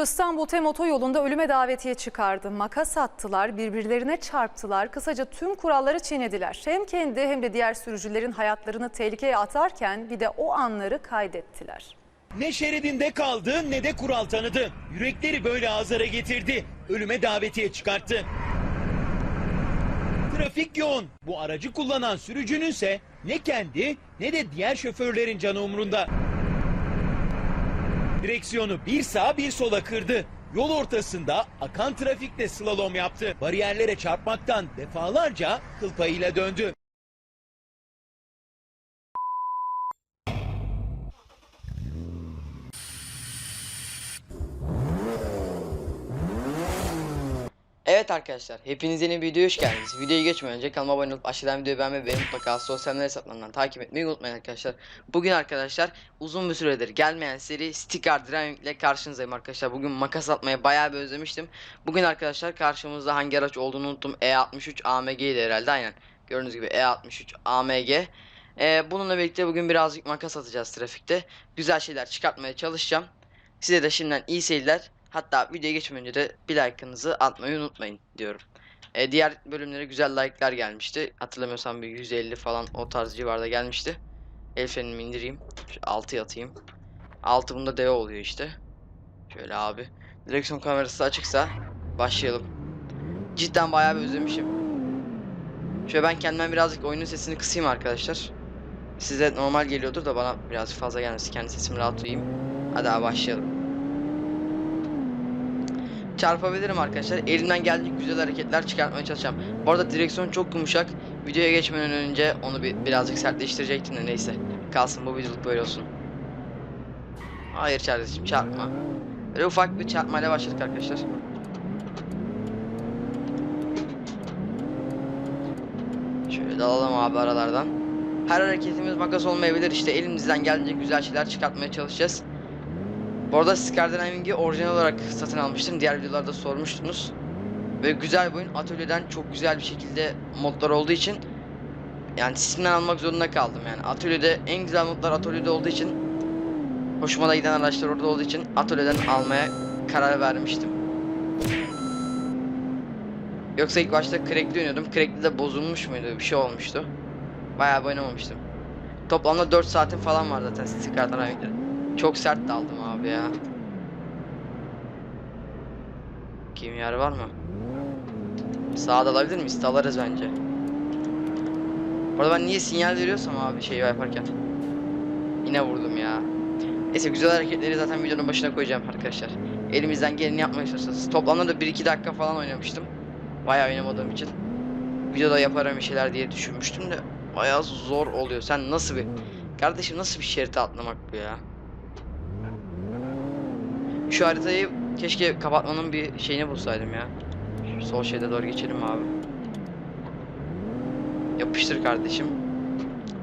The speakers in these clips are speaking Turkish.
İstanbul Tem Otoyolu'nda ölüme davetiye çıkardı. Makas attılar, birbirlerine çarptılar. Kısaca tüm kuralları çiğnediler. Hem kendi hem de diğer sürücülerin hayatlarını tehlikeye atarken bir de o anları kaydettiler. Ne şeridinde kaldı ne de kural tanıdı. Yürekleri böyle azara getirdi. Ölüme davetiye çıkarttı. Trafik yoğun. Bu aracı kullanan sürücününse ne kendi ne de diğer şoförlerin canı umrunda. Direksiyonu bir sağa bir sola kırdı. Yol ortasında akan trafikte slalom yaptı. Bariyerlere çarpmaktan defalarca kıl payıyla döndü. Evet arkadaşlar, hepiniz yeni bir videoya hoş geldiniz. Videoyu geçmeden önce kanalıma abone olup aşağıdan videoyu beğenmeyi ve mutlaka sosyal medya hesaplarından takip etmeyi unutmayın arkadaşlar. Bugün arkadaşlar uzun bir süredir gelmeyen seri Sticker Driving ile karşınızdayım arkadaşlar. Bugün makas atmayı bayağı bir özlemiştim. Bugün arkadaşlar karşımızda hangi araç olduğunu unuttum. E63 AMG ile herhalde aynen. Gördüğünüz gibi E63 AMG. Ee, bununla birlikte bugün birazcık makas atacağız trafikte. Güzel şeyler çıkartmaya çalışacağım. Size de şimdiden iyi seyirler. Hatta videoya geçmeden önce de bir like'ınızı atmayı unutmayın diyorum. E, diğer bölümlere güzel like'lar gelmişti. Hatırlamıyorsam bir 150 falan o tarz civarda gelmişti. El indireyim. Şu 6'ya atayım. 6 bunda DO oluyor işte. Şöyle abi. Direksiyon kamerası açıksa başlayalım. Cidden bayağı bir özlemişim. Şöyle ben kendimden birazcık oyunun sesini kısayım arkadaşlar. Size normal geliyordur da bana birazcık fazla gelmesi. Kendi sesimi rahat duyayım. Hadi abi başlayalım çarpabilirim arkadaşlar. Elimden geldiğince güzel hareketler çıkartmaya çalışacağım. Bu arada direksiyon çok yumuşak. Videoya geçmeden önce onu bir birazcık sertleştirecektim de neyse. Kalsın bu videoluk böyle olsun. Hayır kardeşim çarpma. Böyle ufak bir çarpmayla başladık arkadaşlar. Şöyle dalalım abi aralardan. Her hareketimiz makas olmayabilir işte elimizden geldiğince güzel şeyler çıkartmaya çalışacağız. Bu arada Skydiving'i orijinal olarak satın almıştım. Diğer videolarda sormuştunuz. Ve güzel bir. Atölyeden çok güzel bir şekilde modlar olduğu için yani Steam'den almak zorunda kaldım yani. Atölyede en güzel modlar atölyede olduğu için hoşuma da giden araçlar orada olduğu için atölyeden almaya karar vermiştim. Yoksa ilk başta Crack'li oynuyordum. Crack'li de bozulmuş muydu? Bir şey olmuştu. Bayağı oynamamıştım. Toplamda 4 saatim falan var zaten Skydiving'de. Çok sert daldım abi ya. Kim yer var mı? Sağa dalabilir miyiz? Dalarız bence. Bu arada ben niye sinyal veriyorsam abi şey yaparken. Yine vurdum ya. Neyse güzel hareketleri zaten videonun başına koyacağım arkadaşlar. Elimizden geleni yapmaya çalışacağız. Toplamda da 1-2 dakika falan oynamıştım. Bayağı oynamadığım için. Videoda yaparım bir şeyler diye düşünmüştüm de bayağı zor oluyor. Sen nasıl bir... Kardeşim nasıl bir şerite atlamak bu ya? Şu haritayı keşke kapatmanın bir şeyini bulsaydım ya. Şu sol şeyde doğru geçelim abi. Yapıştır kardeşim.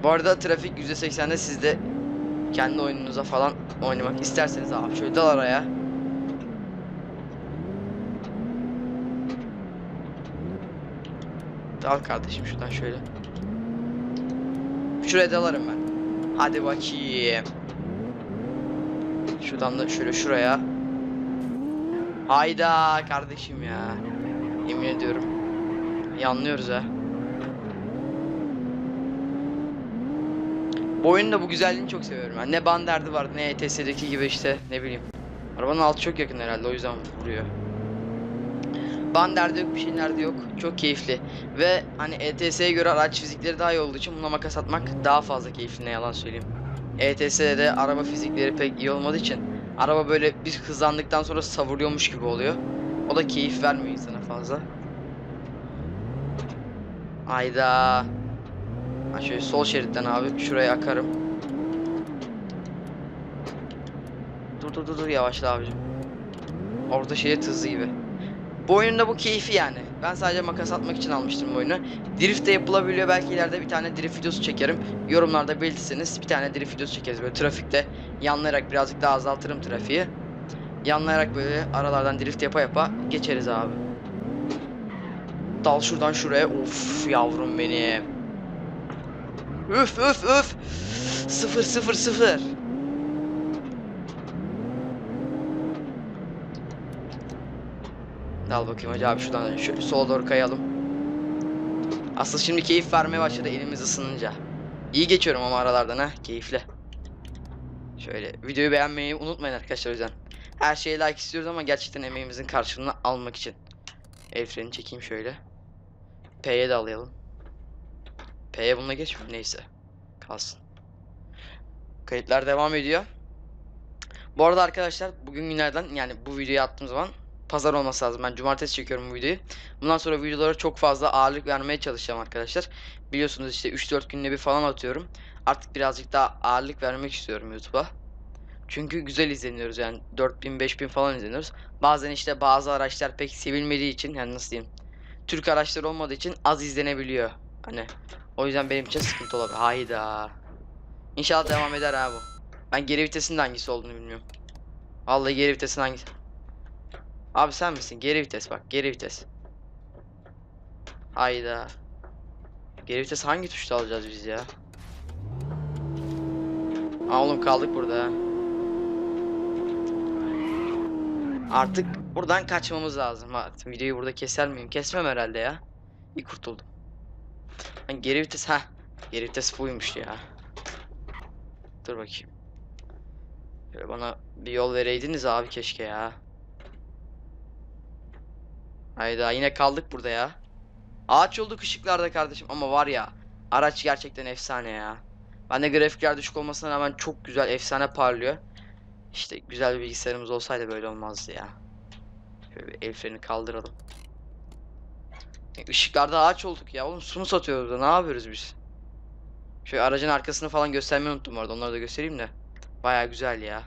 Bu arada trafik %80'de siz de kendi oyununuza falan oynamak isterseniz abi şöyle dal araya. Dal kardeşim şuradan şöyle. Şuraya dalarım ben. Hadi bakayım. Şuradan da şöyle şuraya. Hayda kardeşim ya. Yemin ediyorum. Yanlıyoruz ha. Bu oyunun da bu güzelliğini çok seviyorum ben. Ne band derdi var ne ETS'deki gibi işte ne bileyim. Arabanın altı çok yakın herhalde o yüzden vuruyor. Band derdi yok bir şey nerede yok. Çok keyifli. Ve hani ETS'ye göre araç fizikleri daha iyi olduğu için buna makas atmak daha fazla keyifli ne yalan söyleyeyim. ETS'de de araba fizikleri pek iyi olmadığı için araba böyle bir hızlandıktan sonra savuruyormuş gibi oluyor. O da keyif vermiyor insana fazla. Ayda. Ha şöyle sol şeritten abi şuraya akarım. Dur dur dur dur yavaşla abicim. Orta şerit hızlı gibi. Bu oyunda bu keyfi yani. Ben sadece makas atmak için almıştım bu oyunu. Drift de yapılabiliyor. Belki ileride bir tane drift videosu çekerim. Yorumlarda belirtirseniz bir tane drift videosu çekeriz. Böyle trafikte yanlayarak birazcık daha azaltırım trafiği. Yanlayarak böyle aralardan drift yapa yapa geçeriz abi. Dal şuradan şuraya. Of yavrum benim. Üf üf üf. Sıfır sıfır sıfır. Al bakayım hacı abi şuradan şöyle sola doğru kayalım. Asıl şimdi keyif vermeye başladı elimiz ısınınca. İyi geçiyorum ama aralardan ha keyifli. Şöyle videoyu beğenmeyi unutmayın arkadaşlar yüzden. Her şeye like istiyoruz ama gerçekten emeğimizin karşılığını almak için. El freni çekeyim şöyle. P'ye de alayalım. P'ye bununla geçmiyor neyse. Kalsın. Kayıtlar devam ediyor. Bu arada arkadaşlar bugün günlerden yani bu videoyu attığım zaman pazar olması lazım. Ben cumartesi çekiyorum bu videoyu. Bundan sonra videolara çok fazla ağırlık vermeye çalışacağım arkadaşlar. Biliyorsunuz işte 3-4 günde bir falan atıyorum. Artık birazcık daha ağırlık vermek istiyorum YouTube'a. Çünkü güzel izleniyoruz yani 4000 5000 falan izleniyoruz. Bazen işte bazı araçlar pek sevilmediği için yani nasıl diyeyim. Türk araçları olmadığı için az izlenebiliyor. Hani o yüzden benim için sıkıntı olabilir. Hayda. İnşallah devam eder abi bu. Ben geri vitesin hangisi olduğunu bilmiyorum. Vallahi geri vitesin hangisi. Abi sen misin? Geri vites bak. Geri vites. Hayda. Geri vites hangi tuşta alacağız biz ya? Aa oğlum kaldık burada. Artık buradan kaçmamız lazım. Ha, videoyu burada keser miyim? Kesmem herhalde ya. İyi kurtuldum. Ben geri vites ha. Geri vites buymuş ya. Dur bakayım. Şöyle bana bir yol vereydiniz abi keşke ya. Hayda yine kaldık burada ya. Ağaç yolduk ışıklarda kardeşim ama var ya araç gerçekten efsane ya. Ben de grafikler düşük olmasına rağmen çok güzel efsane parlıyor. İşte güzel bir bilgisayarımız olsaydı böyle olmazdı ya. Şöyle el freni kaldıralım. E, Işıklarda ağaç olduk ya oğlum su mu satıyoruz da ne yapıyoruz biz? Şöyle aracın arkasını falan göstermeyi unuttum orada onları da göstereyim de. Baya güzel ya.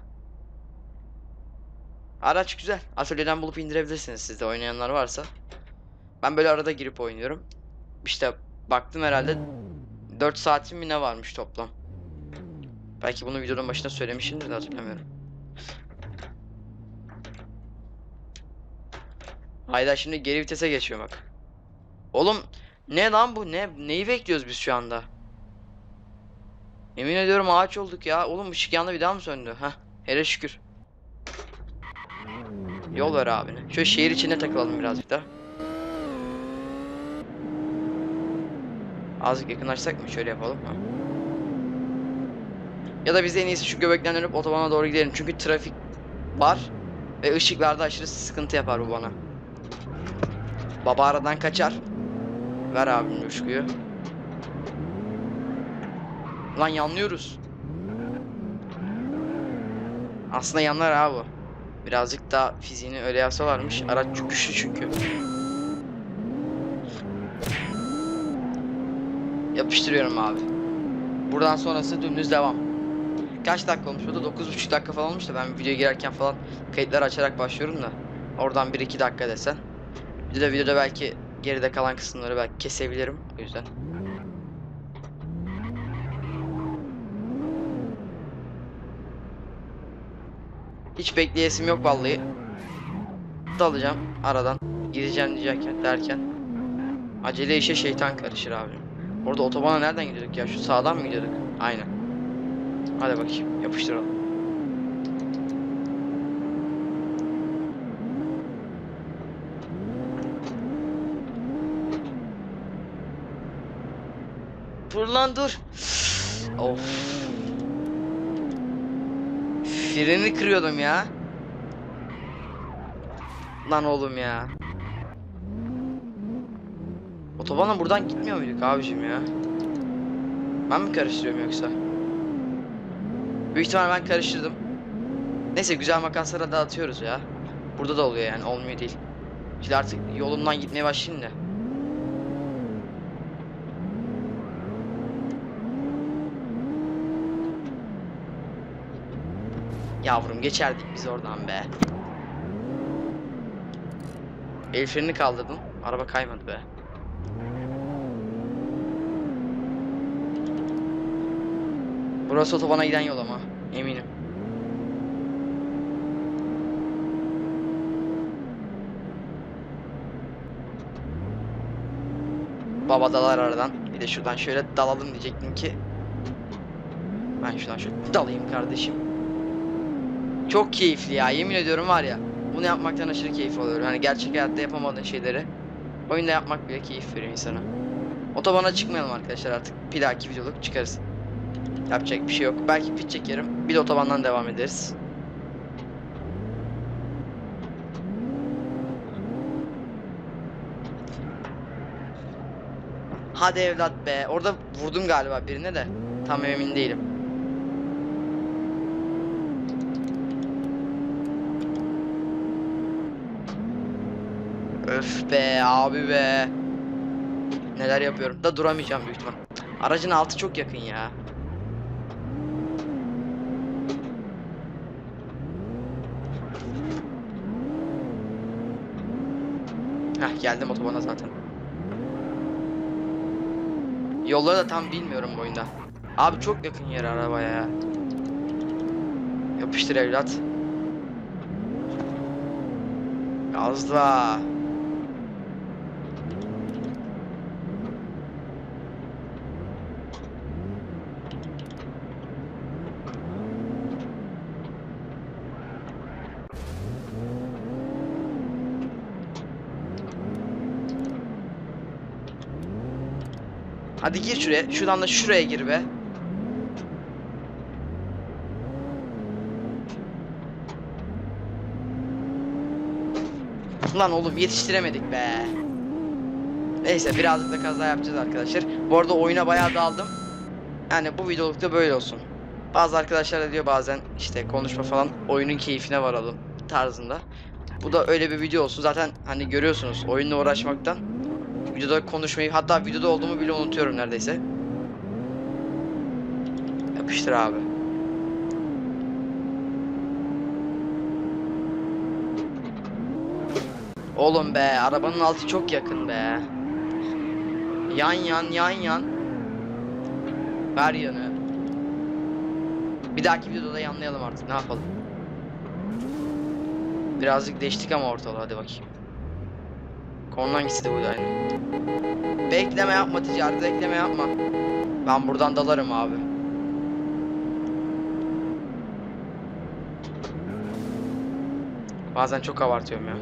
Araç güzel. Atölyeden bulup indirebilirsiniz sizde oynayanlar varsa. Ben böyle arada girip oynuyorum. İşte baktım herhalde 4 saatim mi ne varmış toplam. Belki bunu videonun başında söylemişimdir de hatırlamıyorum. Hayda şimdi geri vitese geçiyor bak. Oğlum ne lan bu ne neyi bekliyoruz biz şu anda? Yemin ediyorum ağaç olduk ya. Oğlum ışık yandı bir daha mı söndü? Heh hele şükür. Yol ver abine. Şöyle şehir içine takılalım birazcık da. Azıcık yakınlaşsak mı? Şöyle yapalım. Ha. Ya da biz en iyisi şu göbekten dönüp otobana doğru gidelim. Çünkü trafik var. Ve ışıklarda aşırı sıkıntı yapar bu bana. Baba aradan kaçar. Ver abim coşkuyu. Lan yanlıyoruz. Aslında yanlar abi bu. Birazcık daha fiziğini öyle yapsalarmış. Araç çok çünkü. Yapıştırıyorum abi. Buradan sonrası dümdüz devam. Kaç dakika olmuş burada? 9,5 dakika falan olmuş da ben videoya girerken falan kayıtları açarak başlıyorum da. Oradan 1-2 dakika desen. Bir de videoda belki geride kalan kısımları belki kesebilirim. O yüzden. Hiç bekleyesim yok vallahi. Dalacağım aradan. Gideceğim diyecekken derken. Acele işe şeytan karışır abi. Orada otobana nereden gidiyorduk ya? Şu sağdan mı gidiyorduk? Aynen. Hadi bakayım yapıştıralım. Dur lan dur. of. Freni kırıyordum ya. Lan oğlum ya. Otobana buradan gitmiyor muyduk abicim ya? Ben mi karıştırıyorum yoksa? Büyük ihtimal ben karıştırdım. Neyse güzel makaslara dağıtıyoruz ya. Burada da oluyor yani olmuyor değil. Şimdi artık yolumdan gitmeye başlayayım da. Yavrum geçerdik biz oradan be. El frenini kaldırdım. Araba kaymadı be. Burası otobana giden yol ama eminim. Baba dalar aradan. Bir de şuradan şöyle dalalım diyecektim ki. Ben şuradan şöyle dalayım kardeşim. Çok keyifli ya yemin ediyorum var ya. bunu yapmaktan aşırı keyif alıyorum. Hani gerçek hayatta yapamadığın şeyleri oyunda yapmak bile keyif veriyor insana. Otobana çıkmayalım arkadaşlar artık. Bir dahaki videoluk çıkarız. Yapacak bir şey yok. Belki pit çekerim. Bir de otobandan devam ederiz. Hadi evlat be. Orada vurdum galiba birine de. Tam emin değilim. Be abi be. Neler yapıyorum da duramayacağım büyük ihtimal. Aracın altı çok yakın ya. Heh geldim otobana zaten. Yolları da tam bilmiyorum bu oyunda. Abi çok yakın yer arabaya ya. Yapıştır evlat. Gazla. Hadi gir şuraya. Şuradan da şuraya gir be. Lan oğlum yetiştiremedik be. Neyse birazcık da kaza yapacağız arkadaşlar. Bu arada oyuna bayağı daldım. Yani bu videolukta böyle olsun. Bazı arkadaşlar da diyor bazen işte konuşma falan oyunun keyfine varalım tarzında. Bu da öyle bir video olsun. Zaten hani görüyorsunuz oyunla uğraşmaktan videoda konuşmayı hatta videoda olduğumu bile unutuyorum neredeyse. Yapıştır abi. Oğlum be arabanın altı çok yakın be. Yan yan yan yan. Ver yanı. Bir dahaki videoda da yanlayalım artık ne yapalım. Birazcık değiştik ama ortalığı hadi bakayım. Konu hangisi de buydu aynı. Bekleme yapma ticaret bekleme yapma. Ben buradan dalarım abi. Bazen çok abartıyorum ya.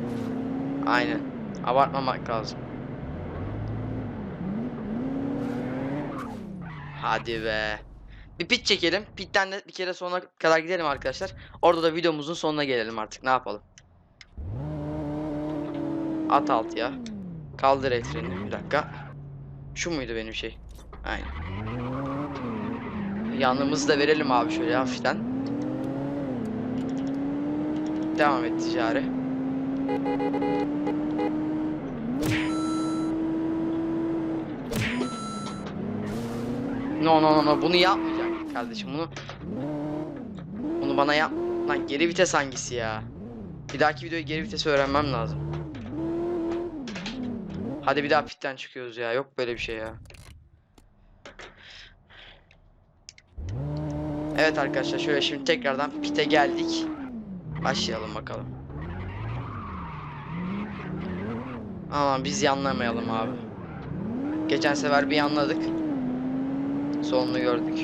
Aynen. Abartmamak lazım. Hadi be. Bir pit çekelim. Pitten de bir kere sonuna kadar gidelim arkadaşlar. Orada da videomuzun sonuna gelelim artık. Ne yapalım? At altıya. Kaldır el frenini bir dakika. Şu muydu benim şey? Aynen. Yanımızı da verelim abi şöyle hafiften. Devam et ticari. No no no no bunu yapmayacak kardeşim bunu. Bunu bana yap. Lan geri vites hangisi ya? Bir dahaki videoyu geri vitesi öğrenmem lazım. Hadi bir daha pitten çıkıyoruz ya. Yok böyle bir şey ya. Evet arkadaşlar şöyle şimdi tekrardan pite geldik. Başlayalım bakalım. Aman biz yanlamayalım abi. Geçen sefer bir yanladık. Sonunu gördük.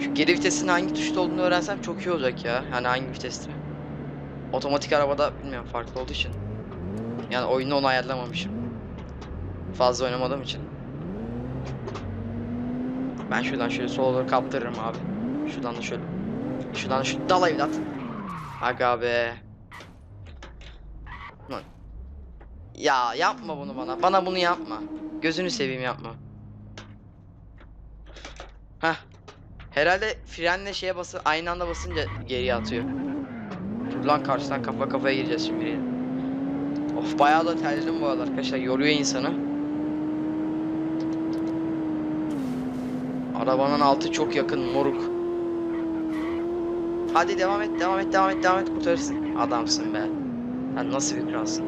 Şu geri vitesin hangi tuşta olduğunu öğrensem çok iyi olacak ya. Yani hangi viteste. Otomatik arabada bilmiyorum farklı olduğu için. Yani oyunu onu ayarlamamışım. Fazla oynamadığım için. Ben şuradan şöyle sola doğru kaptırırım abi. Şuradan da şöyle. Şuradan da şu dal evlat. Aga be. Lan. Ya yapma bunu bana. Bana bunu yapma. Gözünü seveyim yapma. Heh. Herhalde frenle şeye bası aynı anda basınca geriye atıyor. Dur lan karşıdan kafa kafaya gireceğiz şimdi. Of bayağı da terledim bu arada arkadaşlar. Yoruyor insanı. Arabanın altı çok yakın moruk. Hadi devam et, devam et, devam et, devam et kurtarırsın. Adamsın be. Sen nasıl bir kralsın?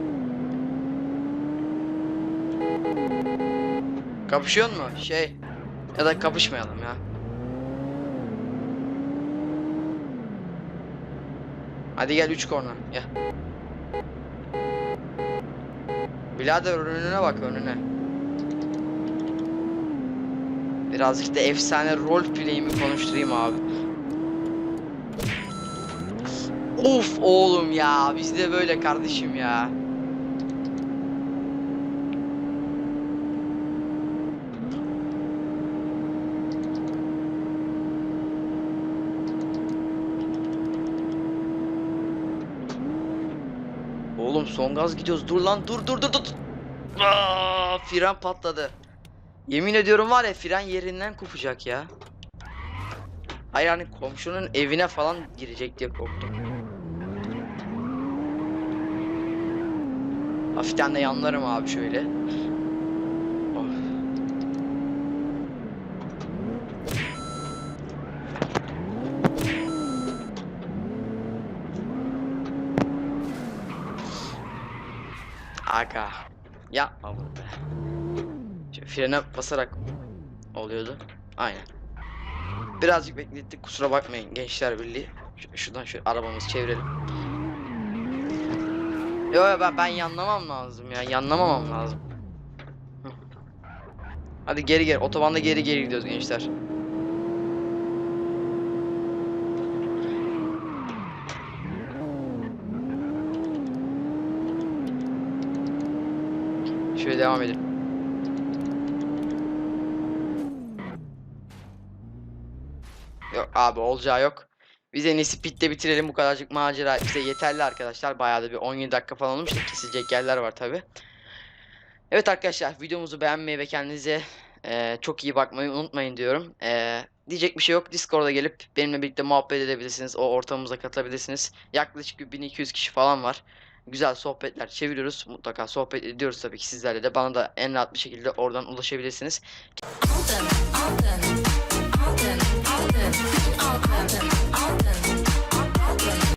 Kapışıyor mu? Şey. Ya da kapışmayalım ya. Hadi gel 3 korna. Gel. Birader önüne bak önüne. Birazcık da efsane rol play'imi konuşturayım abi. Of oğlum ya bizde böyle kardeşim ya. Oğlum son gaz gidiyoruz. Dur lan dur dur dur dur. Aa, fren patladı. Yemin ediyorum var ya fren yerinden kopacak ya. Hayır hani komşunun evine falan girecek diye korktum. Hafiften de yanlarım abi şöyle. Aga. Yapma bunu be. Şöyle frene basarak oluyordu. Aynen. Birazcık beklettik kusura bakmayın Gençler Birliği. Ş- şuradan şöyle arabamızı çevirelim. Yo yo ben, ben yanlamam lazım ya. Yanlamamam lazım. Hadi geri geri. Otobanda geri geri gidiyoruz gençler. Şöyle devam edelim. Yok abi olacağı yok. Biz en iyisi pitte bitirelim bu kadarcık macera bize yeterli arkadaşlar. Bayağı da bir 17 dakika falan olmuş da kesilecek yerler var tabi. Evet arkadaşlar videomuzu beğenmeyi ve kendinize eee, çok iyi bakmayı unutmayın diyorum. Eee, diyecek bir şey yok. Discord'a gelip benimle birlikte muhabbet edebilirsiniz. O ortamımıza katılabilirsiniz. Yaklaşık bir 1200 kişi falan var. Güzel sohbetler çeviriyoruz. Mutlaka sohbet ediyoruz tabii ki sizlerle de. Bana da en rahat bir şekilde oradan ulaşabilirsiniz. Alden, Alden, Alden, Alden, Alden, Alden,